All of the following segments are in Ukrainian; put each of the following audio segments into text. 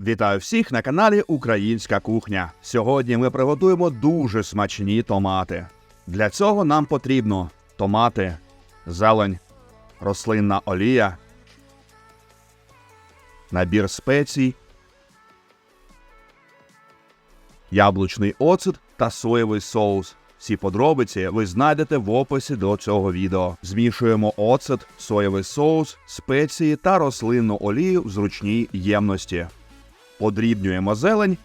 Вітаю всіх на каналі Українська кухня. Сьогодні ми приготуємо дуже смачні томати. Для цього нам потрібно томати, зелень, рослинна олія, набір спецій, яблучний оцет та соєвий соус. Всі подробиці ви знайдете в описі до цього відео. Змішуємо оцет, соєвий соус, спеції та рослинну олію в зручній ємності. Подрібнюємо зелень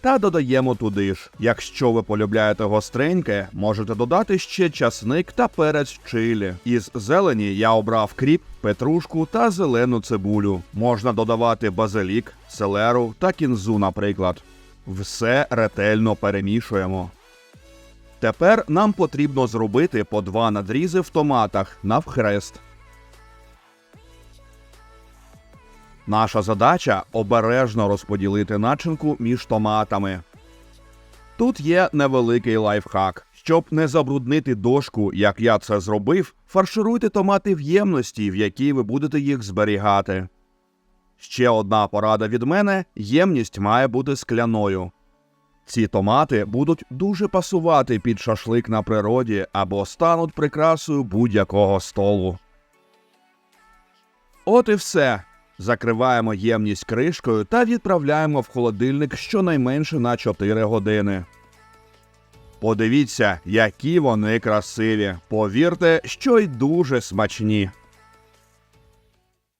та додаємо туди ж. Якщо ви полюбляєте гостреньке, можете додати ще часник та перець чилі. Із зелені я обрав кріп, петрушку та зелену цибулю. Можна додавати базилік, селеру та кінзу, наприклад. Все ретельно перемішуємо. Тепер нам потрібно зробити по два надрізи в томатах навхрест. Наша задача обережно розподілити начинку між томатами. Тут є невеликий лайфхак. Щоб не забруднити дошку, як я це зробив, фаршируйте томати в ємності, в якій ви будете їх зберігати. Ще одна порада від мене: ємність має бути скляною. Ці томати будуть дуже пасувати під шашлик на природі або стануть прикрасою будь-якого столу. От і все. Закриваємо ємність кришкою та відправляємо в холодильник щонайменше на 4 години. Подивіться, які вони красиві. Повірте, що й дуже смачні.